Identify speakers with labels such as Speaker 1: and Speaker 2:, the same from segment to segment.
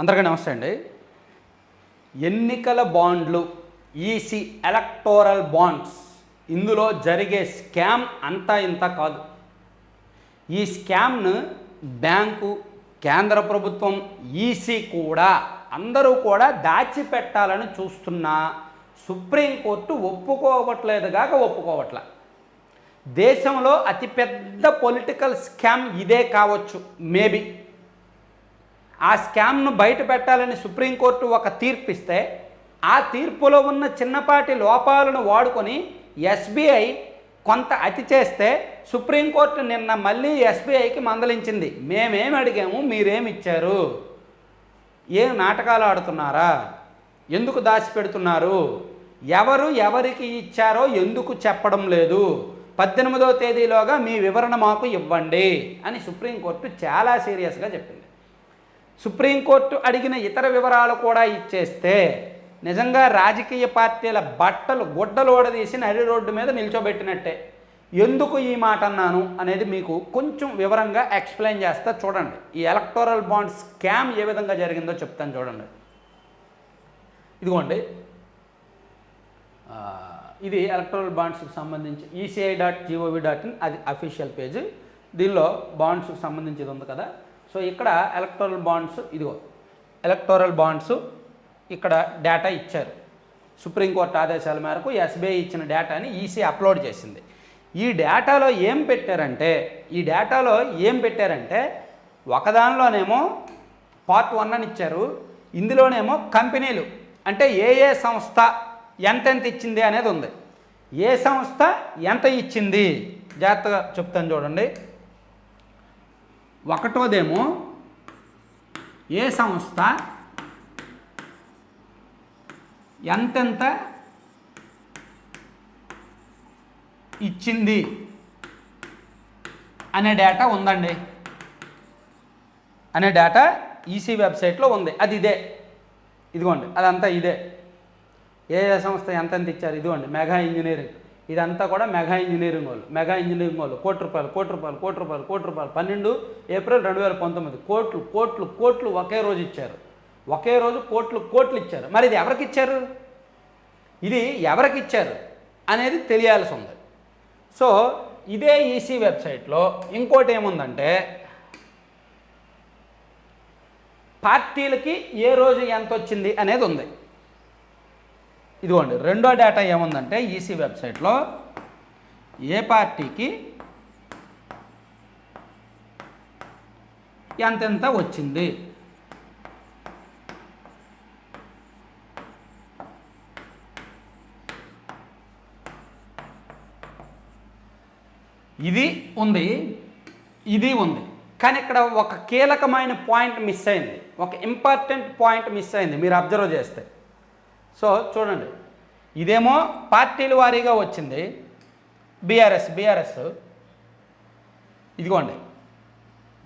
Speaker 1: అందరికీ నమస్తే అండి. ఎన్నికల బాండ్లు ఈసీ ఎలక్టోరల్ బాండ్స్ ఇందులో జరిగే స్కామ్ అంతా ఇంత కాదు. ఈ స్కామ్ను బ్యాంకు కేంద్ర ప్రభుత్వం ఈసీ కూడా అందరూ కూడా దాచిపెట్టాలని చూస్తున్నా సుప్రీంకోర్టు ఒప్పుకోవట్లేదు కాక ఒప్పుకోవట్లే. దేశంలో అతిపెద్ద పొలిటికల్ స్కామ్ ఇదే కావచ్చు మేబీ. ఆ స్కామ్ను బయట పెట్టాలని సుప్రీంకోర్టు ఒక తీర్పు ఇస్తే ఆ తీర్పులో ఉన్న చిన్నపాటి లోపాలను వాడుకొని ఎస్బీఐ కొంత అతి చేస్తే సుప్రీంకోర్టు నిన్న మళ్ళీ ఎస్బీఐకి మందలించింది. మేమేమి అడిగాము మీరేమి ఇచ్చారు? ఏం నాటకాలు ఆడుతున్నారా? ఎందుకు దాచిపెడుతున్నారు? ఎవరు ఎవరికి ఇచ్చారో ఎందుకు చెప్పడం లేదు? పద్దెనిమిదో తేదీలోగా మీ వివరణ మాకు ఇవ్వండి అని సుప్రీంకోర్టు చాలా సీరియస్గా చెప్పింది. సుప్రీంకోర్టు అడిగిన ఇతర వివరాలు కూడా ఇచ్చేస్తే నిజంగా రాజకీయ పార్టీల బట్టలు గుడ్డలు ఓడదీసి నడి రోడ్డు మీద నిల్చోబెట్టినట్టే. ఎందుకు ఈ మాట అన్నాను అనేది మీకు కొంచెం వివరంగా ఎక్స్ప్లెయిన్ చేస్తా చూడండి. ఈ ఎలక్టోరల్ బాండ్ స్కామ్ ఏ విధంగా జరిగిందో చెప్తాను చూడండి. ఇదిగోండి. ఇది ఎలక్టోరల్ బాండ్స్కి సంబంధించి ECI dot gov dot in అది అఫీషియల్ పేజ్. దీనిలో బాండ్స్కి సంబంధించి ఉంది కదా. సో ఇక్కడ ఎలక్టోరల్ బాండ్స్ ఇదిగో ఎలక్టోరల్ బాండ్స్ ఇక్కడ డేటా ఇచ్చారు. సుప్రీంకోర్టు ఆదేశాల మేరకు ఎస్బీఐ ఇచ్చిన డేటాని ఈసీ అప్లోడ్ చేసింది. ఈ డేటాలో ఏం పెట్టారంటే ఈ డేటాలో ఏం పెట్టారంటే ఒకదానిలోనేమో పార్ట్ వన్ అని ఇచ్చారు ఇందులోనేమో కంపెనీలు అంటే ఏ ఏ సంస్థ ఎంతెంత ఇచ్చింది అనేది ఉంది. ఏ సంస్థ ఎంత ఇచ్చింది? జాగ్రత్తగా చెప్తాను చూడండి. ఒకటోదేమో ఏ సంస్థ ఎంతెంత ఇచ్చింది అనే డేటా ఉందండి. అనే డేటా ఈసీ వెబ్సైట్లో ఉంది. అది ఇదే. ఇదిగోండి అదంతా ఇదే. ఏ ఏ సంస్థ ఎంతెంత ఇచ్చారు? ఇదిగోండి మెగా ఇంజనీరింగ్. ఇదంతా కూడా మెగా ఇంజనీరింగ్ వాళ్ళు మెగా ఇంజనీరింగ్ వాళ్ళు. కోటి రూపాయలు కోటి రూపాయలు కోటి రూపాయలు కోటి రూపాయలు. పన్నెండు ఏప్రిల్ రెండు వేల పంతొమ్మిది. కోట్లు కోట్లు కోట్లు ఒకే రోజు ఇచ్చారు. ఒకే రోజు కోట్లు కోట్లు ఇచ్చారు. మరి ఇది ఎవరికి ఇచ్చారు? ఇది ఎవరికి ఇచ్చారు అనేది తెలియాల్సి ఉంది. సో ఇదే ఈసీ వెబ్సైట్లో ఇంకోటి ఏముందంటే పార్టీలకి ఏ రోజు ఎంత వచ్చింది అనేది ఉంది. ఇదిగోండి రెండో డేటా ఏముందంటే ఈసీ వెబ్సైట్లో ఏ పార్టీకి ఎంతెంత వచ్చింది? ఇది ఉంది ఇది ఉంది. కానీ ఇక్కడ ఒక కీలకమైన పాయింట్ మిస్ అయింది ఒక ఇంపార్టెంట్ పాయింట్ మిస్ అయింది మీరు అబ్జర్వ్ చేస్తే. సో చూడండి ఇదేమో పార్టీల వారీగా వచ్చింది. BRS BRS. ఇదిగోండి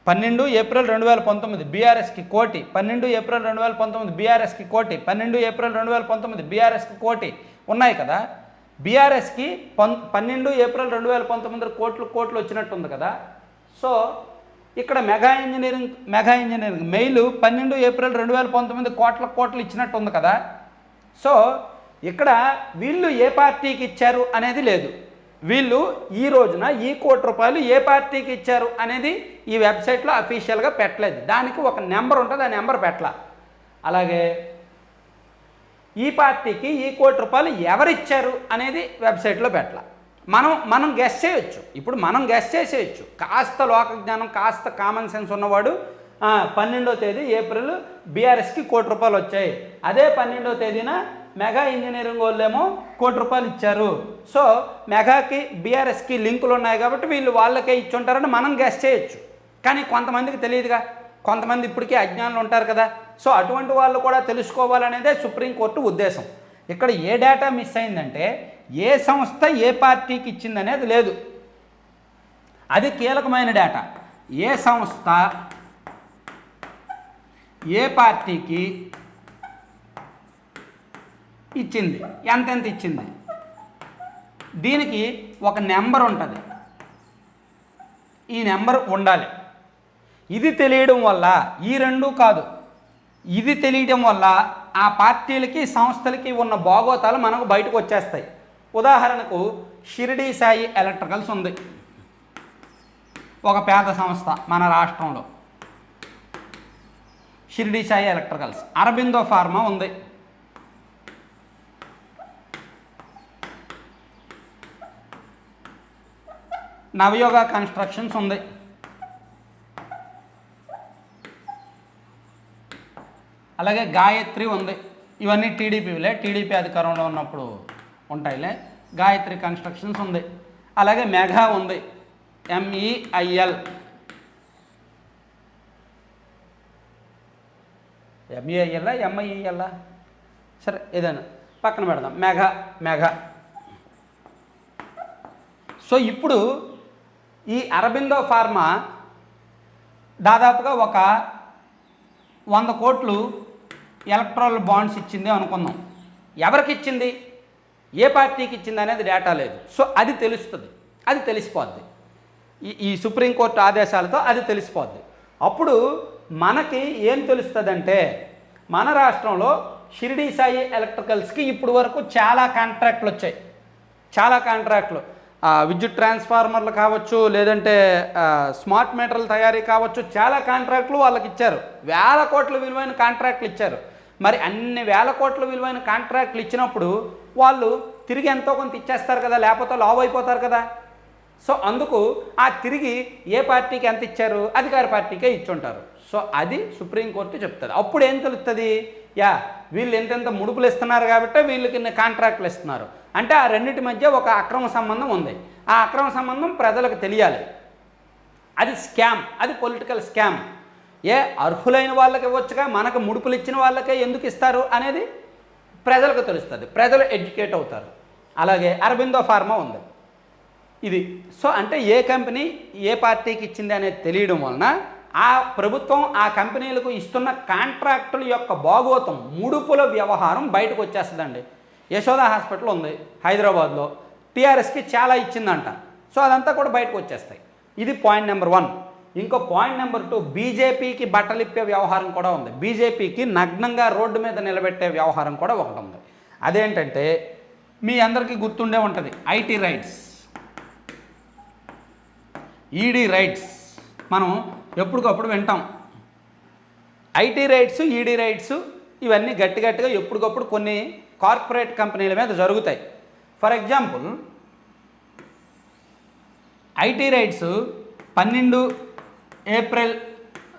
Speaker 1: పన్నెండు ఏప్రిల్ రెండు వేల పంతొమ్మిది బీఆర్ఎస్కి కోటి పన్నెండు ఏప్రిల్ రెండు వేల పంతొమ్మిది బీఆర్ఎస్కి కోటి పన్నెండు ఏప్రిల్ రెండు వేల పంతొమ్మిది బీఆర్ఎస్కి కోటి ఉన్నాయి కదా. బీఆర్ఎస్కి పన్ పన్నెండు ఏప్రిల్ రెండు వేల పంతొమ్మిది కోట్లు కోట్లు వచ్చినట్టుంది కదా. సో ఇక్కడ mega engineering mega engineering MEIL పన్నెండు ఏప్రిల్ రెండు వేల పంతొమ్మిది కోట్ల కోట్లు ఇచ్చినట్టు ఉంది కదా. సో ఇక్కడ వీళ్ళు ఏ పార్టీకి ఇచ్చారు అనేది లేదు. వీళ్ళు ఈ రోజున ఈ కోటి రూపాయలు ఏ పార్టీకి ఇచ్చారు అనేది ఈ వెబ్సైట్లో అఫీషియల్గా పెట్టలేదు. దానికి ఒక నెంబర్ ఉంటుంది ఆ నెంబర్ పెట్టాల. అలాగే ఈ పార్టీకి ఈ కోటి రూపాయలు ఎవరిచ్చారు అనేది వెబ్సైట్లో పెట్టాల. మనం మనం గెస్ చేయొచ్చు. ఇప్పుడు మనం గెస్ చేసేయచ్చు. కాస్త లోక జ్ఞానం కాస్త కామన్ సెన్స్ ఉన్నవాడు పన్నెండో తేదీ ఏప్రిల్ బీఆర్ఎస్కి కోటి రూపాయలు వచ్చాయి. అదే పన్నెండో తేదీన మెగా ఇంజనీరింగ్ వాళ్ళేమో కోటి రూపాయలు ఇచ్చారు. సో మెగాకి బీఆర్ఎస్కి లింకులు ఉన్నాయి కాబట్టి వీళ్ళు వాళ్ళకే ఇచ్చుంటారని మనం గెస్ చేయొచ్చు. కానీ కొంతమందికి తెలియదుగా. కొంతమంది ఇప్పటికే అజ్ఞానులు ఉంటారు కదా. సో అటువంటి వాళ్ళు కూడా తెలుసుకోవాలనేదే సుప్రీంకోర్టు ఉద్దేశం. ఇక్కడ ఏ డేటా మిస్ అయిందంటే ఏ సంస్థ ఏ పార్టీకి ఇచ్చిందనేది లేదు. అది కీలకమైన డేటా. ఏ సంస్థ ఏ పార్టీకి ఇచ్చింది? ఎంతెంత ఇచ్చింది? దీనికి ఒక నెంబర్ ఉంటుంది. ఈ నెంబర్ ఉండాలి. ఇది తెలియడం వల్ల ఈ రెండు కాదు. ఇది తెలియడం వల్ల ఆ పార్టీలకి సంస్థలకి ఉన్న బాగోతాలు మనకు బయటకు వచ్చేస్తాయి. ఉదాహరణకు షిరిడి సాయి ఎలక్ట్రికల్స్ ఉంది. ఒక పేద సంస్థ మన రాష్ట్రంలో. షిరిడి సాయి ఎలక్ట్రికల్స్. అరబిందో ఫార్మా ఉంది. నవయోగ కన్స్ట్రక్షన్స్ ఉంది. అలాగే గాయత్రి ఉంది. ఇవన్నీ టీడీపీలే టీడీపీ అధికారంలో ఉన్నప్పుడు ఉంటాయిలే. గాయత్రి కన్స్ట్రక్షన్స్ ఉంది. అలాగే మెఘా ఉంది. ఎంఈఐఎల్ ఎంఈఐఎల్లా ఎంఐఈఎల్లా సరే ఏదైనా. పక్కన పెడదాం. మెగా మెగా సో ఇప్పుడు ఈ అరబిందో ఫార్మా దాదాపుగా ఒక వంద కోట్లు ఎలక్ట్రల్ బాండ్స్ ఇచ్చింది అనుకుందాం. ఎవరికి ఇచ్చింది? ఏ పార్టీకి ఇచ్చింది అనేది డేటా లేదు. సో అది తెలుస్తుంది. అది తెలిసిపోద్ది. ఈ ఈ సుప్రీంకోర్టు ఆదేశాలతో అది తెలిసిపోద్ది. అప్పుడు మనకి ఏం తెలుస్తుందంటే మన రాష్ట్రంలో షిరిడి సాయి ఎలక్ట్రికల్స్కి ఇప్పుడు వరకు చాలా కాంట్రాక్ట్లు వచ్చాయి. చాలా కాంట్రాక్ట్లు. విద్యుత్ ట్రాన్స్ఫార్మర్లు కావచ్చు లేదంటే స్మార్ట్ మీటర్ల తయారీ కావచ్చు చాలా కాంట్రాక్ట్లు వాళ్ళకి ఇచ్చారు. వేల కోట్ల విలువైన కాంట్రాక్ట్లు ఇచ్చారు. మరి అన్ని వేల కోట్ల విలువైన కాంట్రాక్ట్లు ఇచ్చినప్పుడు వాళ్ళు తిరిగి ఎంతో కొంత ఇచ్చేస్తారు కదా లేకపోతే లావ్ అయిపోతారు కదా. సో అందుకు ఆ తిరిగి ఏ పార్టీకి ఎంత ఇచ్చారు అధికార పార్టీకే ఇచ్చుంటారు. సో అది సుప్రీంకోర్టు చెప్తుంది. అప్పుడు ఏం తెలుస్తుంది యా వీళ్ళు ఎంతెంత ముడుపులు ఇస్తున్నారు కాబట్టి వీళ్ళకి కాంట్రాక్ట్లు ఇస్తున్నారు అంటే ఆ రెండింటి మధ్య ఒక అక్రమ సంబంధం ఉంది. ఆ అక్రమ సంబంధం ప్రజలకు తెలియాలి. అది స్కామ్ అది పొలిటికల్ స్కామ్. ఏ అర్హులైన వాళ్ళకి ఇవ్వచ్చుగా మనకు ముడుపులు ఇచ్చిన వాళ్ళకే ఎందుకు ఇస్తారు అనేది ప్రజలకు తెలుస్తుంది. ప్రజలు ఎడ్యుకేట్ అవుతారు. అలాగే అరబిందో ఫార్మా ఉంది. ఇది సో అంటే ఏ కంపెనీ ఏ పార్టీకి ఇచ్చింది అనేది తెలియడం వలన ఆ ప్రభుత్వం ఆ కంపెనీలకు ఇస్తున్న కాంట్రాక్టుల యొక్క భాగోతం ముడుపుల వ్యవహారం బయటకు వచ్చేస్తుందండి. యశోద హాస్పిటల్ ఉంది హైదరాబాద్లో. టీఆర్ఎస్కి చాలా ఇచ్చిందంట. సో అదంతా కూడా బయటకు వచ్చేస్తాయి. ఇది పాయింట్ నెంబర్ వన్. ఇంకో పాయింట్ నెంబర్ టూ బీజేపీకి బట్టలిప్పే వ్యవహారం కూడా ఉంది. బీజేపీకి నగ్నంగా రోడ్డు మీద నిలబెట్టే వ్యవహారం కూడా ఒకటి ఉంది. అదేంటంటే మీ అందరికీ గుర్తుండే ఉంటుంది ఐటీ రైట్స్. ED rights. మనం ఎప్పటికప్పుడు వింటాం. ఐటీ రైట్స్ ఈడీ రైట్స్ ఇవన్నీ గట్టి గట్టిగా ఎప్పటికప్పుడు కొన్ని కార్పొరేట్ కంపెనీల మీద జరుగుతాయి. ఫర్ ఎగ్జాంపుల్ ఐటీ రైట్స్ పన్నెండు ఏప్రిల్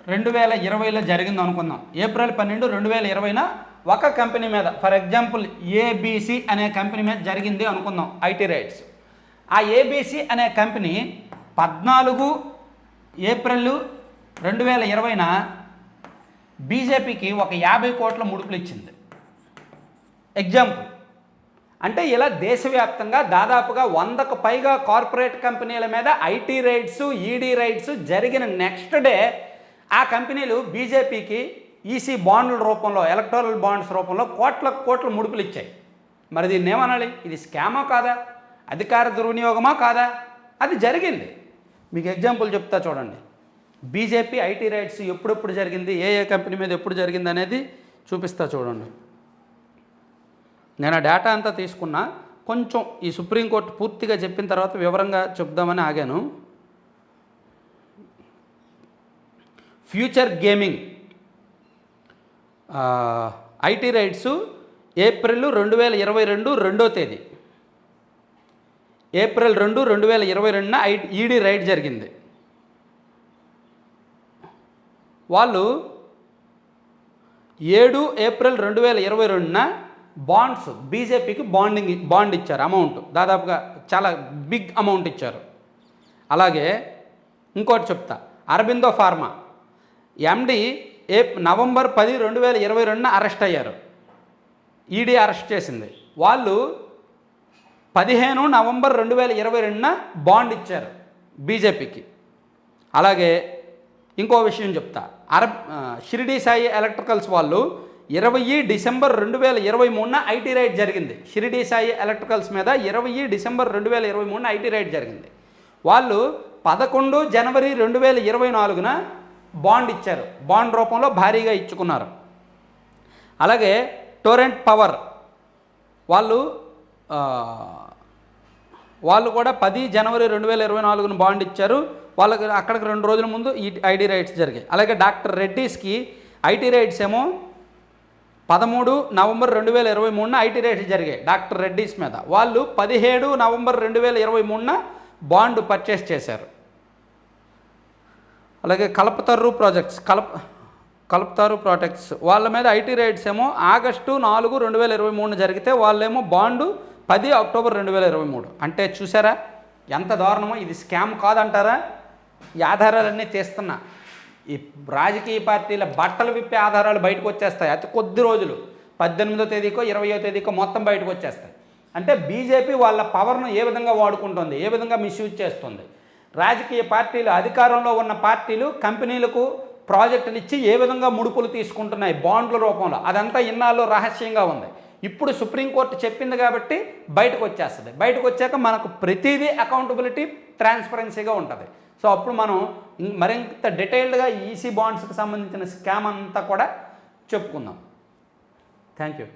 Speaker 1: రెండు వేల ఇరవైలో జరిగింది అనుకుందాం ఏప్రిల్ పన్నెండు రెండు వేల ఇరవైన ఒక కంపెనీ మీద ఫర్ ఎగ్జాంపుల్ ఏబీసీ అనే కంపెనీ మీద జరిగింది అనుకుందాం ఐటీ రైట్స్. ఆ ఏబీసీ అనే కంపెనీ పద్నాలుగు ఏప్రిల్ రెండు వేల ఇరవైన బీజేపీకి ఒక యాభై కోట్ల ముడుపులు ఇచ్చింది. ఎగ్జాంపుల్ అంటే ఇలా దేశవ్యాప్తంగా దాదాపుగా వందకు పైగా కార్పొరేట్ కంపెనీల మీద ఐటీ రైట్స్ ఈడీ రైట్స్ జరిగిన నెక్స్ట్ డే ఆ కంపెనీలు బీజేపీకి ఈసీ బాండ్ల రూపంలో ఎలక్ట్రల్ బాండ్స్ రూపంలో కోట్ల కోట్ల ముడుపులు ఇచ్చాయి. మరి దీన్ని ఏమనాలి? ఇది స్కామా కాదా? అధికార దుర్వినియోగమా కాదా? అది జరిగింది. మీకు ఎగ్జాంపుల్ చెప్తా చూడండి. బీజేపీ ఐటీ రైట్స్ ఎప్పుడెప్పుడు జరిగింది? ఏ ఏ కంపెనీ మీద ఎప్పుడు జరిగింది అనేది చూపిస్తా చూడండి. నేను ఆ డేటా అంతా తీసుకున్నా. కొంచెం ఈ సుప్రీంకోర్టు పూర్తిగా చెప్పిన తర్వాత వివరంగా చెప్దామని ఆగాను. Future gaming. IT raids April రెండు వేల ఇరవై రెండు రెండో తేదీ. ఏప్రిల్ రెండు రెండు వేల ఇరవై రెండున ఐ ఈడీ రైడ్ జరిగింది. వాళ్ళు ఏడు ఏప్రిల్ రెండు వేల ఇరవై రెండున బాండ్స్ బీజేపీకి బాండింగ్ బాండ్ ఇచ్చారు అమౌంట్ దాదాపుగా చాలా బిగ్ అమౌంట్ ఇచ్చారు. అలాగే ఇంకోటి చెప్తా. Aurobindo pharma. MD A November పది రెండు వేల ఇరవై రెండున అరెస్ట్ అయ్యారు. ఈడీ అరెస్ట్ చేసింది. వాళ్ళు పదిహేను నవంబర్ రెండు వేల ఇరవై రెండున బాండ్ ఇచ్చారు బీజేపీకి అలాగే ఇంకో విషయం చెప్తా. అరబ్ షిరిడి సాయి ఎలక్ట్రికల్స్ వాళ్ళు ఇరవై డిసెంబర్ రెండు వేల ఇరవై మూడున ఐటీ రైడ్ జరిగింది. షిరిడి సాయి ఎలక్ట్రికల్స్ మీద ఇరవై డిసెంబర్ రెండు వేల ఇరవై మూడున ఐటీ రైడ్ జరిగింది. వాళ్ళు పదకొండు జనవరి రెండు వేల ఇరవై నాలుగున బాండ్ ఇచ్చారు. బాండ్ రూపంలో భారీగా ఇచ్చుకున్నారు. అలాగే టోరెంట్ పవర్ వాళ్ళు వాళ్ళు కూడా పది జనవరి రెండు వేల ఇరవై నాలుగున బాండ్ ఇచ్చారు. వాళ్ళకి అక్కడికి రెండు రోజుల ముందు ఈ ఐటీ రైట్స్ జరిగాయి. అలాగే డాక్టర్ రెడ్డీస్కి ఐటీ రైట్స్ ఏమో పదమూడు నవంబర్ రెండు వేల ఇరవై మూడున ఐటీ రైట్స్ జరిగాయి డాక్టర్ రెడ్డీస్ మీద. వాళ్ళు పదిహేడు నవంబర్ రెండు వేల ఇరవై మూడున బాండ్ పర్చేస్ చేశారు. అలాగే కలపతర్రు ప్రాజెక్ట్స్ కలప కలుపుతారు ప్రాజెక్ట్స్ వాళ్ళ మీద ఐటీ రైట్స్ ఏమో ఆగస్టు నాలుగు రెండు వేల ఇరవై మూడున జరిగితే వాళ్ళేమో బాండు పది అక్టోబర్ రెండు వేల ఇరవై మూడు. అంటే చూసారా? ఎంత దారుణమో ఇది స్కామ్ కాదంటారా? ఈ ఆధారాలన్నీ తీస్తున్నా. ఈ రాజకీయ పార్టీల బట్టలు విప్పే ఆధారాలు బయటకు వచ్చేస్తాయి. అతి కొద్ది రోజులు. పద్దెనిమిదో తేదీకో ఇరవయో తేదీకో మొత్తం బయటకు వచ్చేస్తాయి. అంటే బీజేపీ వాళ్ళ పవర్ను ఏ విధంగా వాడుకుంటుంది ఏ విధంగా మిస్యూజ్ చేస్తుంది? రాజకీయ పార్టీలు అధికారంలో ఉన్న పార్టీలు కంపెనీలకు ప్రాజెక్టులు ఇచ్చి ఏ విధంగా ముడుపులు తీసుకుంటున్నాయి బాండ్ల రూపంలో? అదంతా ఇన్నాళ్ళు రహస్యంగా ఉంది. ఇప్పుడు సుప్రీంకోర్టు చెప్పింది కాబట్టి బయటకు వచ్చేస్తుంది. బయటకు వచ్చాక మనకు ప్రతిదీ అకౌంటబిలిటీ ట్రాన్స్పరెన్సీగా ఉంటుంది. సో అప్పుడు మనం మరింత డీటెయిల్డ్గా ఈసీ బాండ్స్కి సంబంధించిన స్కామ్ అంతా కూడా చెప్పుకుందాం. Thank you